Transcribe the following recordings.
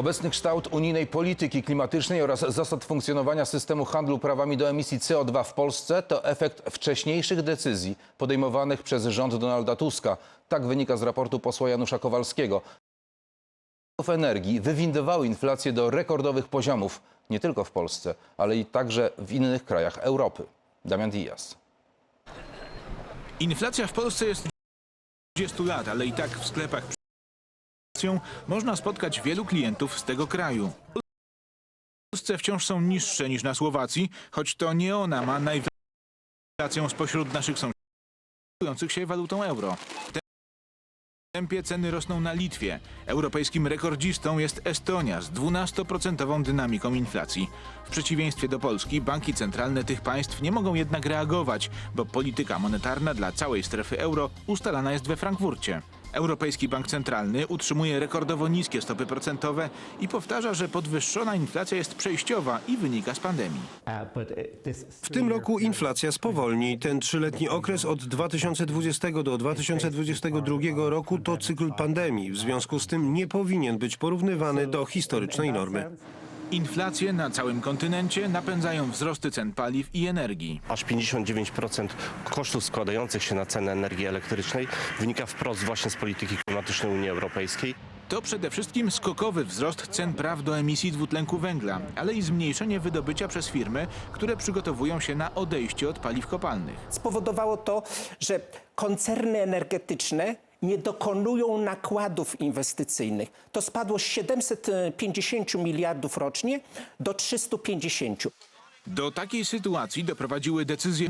Obecny kształt unijnej polityki klimatycznej oraz zasad funkcjonowania systemu handlu prawami do emisji CO2 w Polsce to efekt wcześniejszych decyzji podejmowanych przez rząd Donalda Tuska. Tak wynika z raportu posła Janusza Kowalskiego. energii wywindowały inflację do rekordowych poziomów nie tylko w Polsce, ale i także w innych krajach Europy. Damian Diaz. Inflacja w Polsce jest 20 lat, ale i tak w sklepach można spotkać wielu klientów z tego kraju. W Polsce wciąż są niższe niż na Słowacji, choć to nie ona ma najwyższą inflacją spośród naszych sąsiadów się walutą euro. W tempie ceny rosną na Litwie. Europejskim rekordzistą jest Estonia z 12% dynamiką inflacji. W przeciwieństwie do Polski, banki centralne tych państw nie mogą jednak reagować, bo polityka monetarna dla całej strefy euro ustalana jest we Frankfurcie. Europejski Bank Centralny utrzymuje rekordowo niskie stopy procentowe i powtarza, że podwyższona inflacja jest przejściowa i wynika z pandemii. W tym roku inflacja spowolni. Ten trzyletni okres od 2020 do 2022 roku to cykl pandemii. W związku z tym nie powinien być porównywany do historycznej normy. Inflacje na całym kontynencie napędzają wzrosty cen paliw i energii. Aż 59% kosztów składających się na cenę energii elektrycznej wynika wprost właśnie z polityki klimatycznej Unii Europejskiej. To przede wszystkim skokowy wzrost cen praw do emisji dwutlenku węgla, ale i zmniejszenie wydobycia przez firmy, które przygotowują się na odejście od paliw kopalnych. spowodowało to, że koncerny energetyczne nie dokonują nakładów inwestycyjnych. To spadło z 750 miliardów rocznie do 350. Do takiej sytuacji doprowadziły decyzje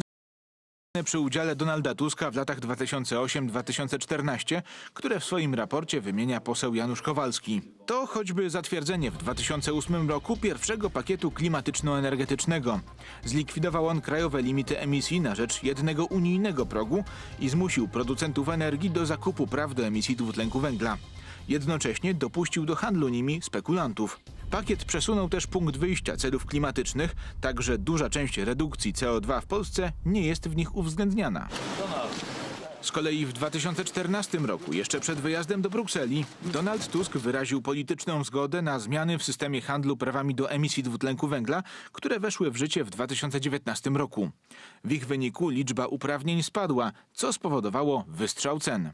przy udziale Donalda Tuska w latach 2008-2014, które w swoim raporcie wymienia poseł Janusz Kowalski. To choćby zatwierdzenie w 2008 roku pierwszego pakietu klimatyczno-energetycznego. Zlikwidował on krajowe limity emisji na rzecz jednego unijnego progu i zmusił producentów energii do zakupu praw do emisji dwutlenku węgla. Jednocześnie dopuścił do handlu nimi spekulantów. Pakiet przesunął też punkt wyjścia celów klimatycznych, tak że duża część redukcji CO2 w Polsce nie jest w nich uwzględniana. Z kolei w 2014 roku, jeszcze przed wyjazdem do Brukseli, Donald Tusk wyraził polityczną zgodę na zmiany w systemie handlu prawami do emisji dwutlenku węgla, które weszły w życie w 2019 roku. W ich wyniku liczba uprawnień spadła, co spowodowało wystrzał cen.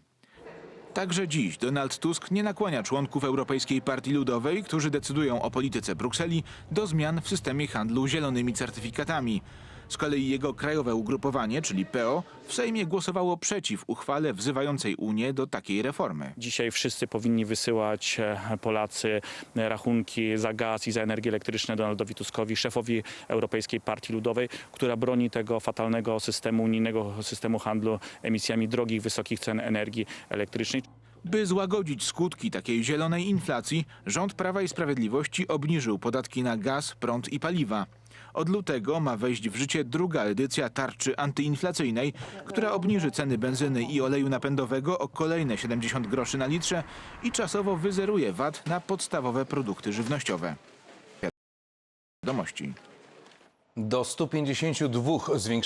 Także dziś Donald Tusk nie nakłania członków Europejskiej Partii Ludowej, którzy decydują o polityce Brukseli, do zmian w systemie handlu zielonymi certyfikatami. Z kolei jego krajowe ugrupowanie, czyli PO, w Sejmie głosowało przeciw uchwale wzywającej Unię do takiej reformy. Dzisiaj wszyscy powinni wysyłać e, Polacy e, rachunki za gaz i za energię elektryczną Donaldowi Tuskowi, szefowi Europejskiej Partii Ludowej, która broni tego fatalnego systemu unijnego systemu handlu emisjami drogich, wysokich cen energii elektrycznej. By złagodzić skutki takiej zielonej inflacji, rząd Prawa i Sprawiedliwości obniżył podatki na gaz, prąd i paliwa. Od lutego ma wejść w życie druga edycja tarczy antyinflacyjnej, która obniży ceny benzyny i oleju napędowego o kolejne 70 groszy na litrze i czasowo wyzeruje VAT na podstawowe produkty żywnościowe. Wiadomości. Do 152 zwiększyło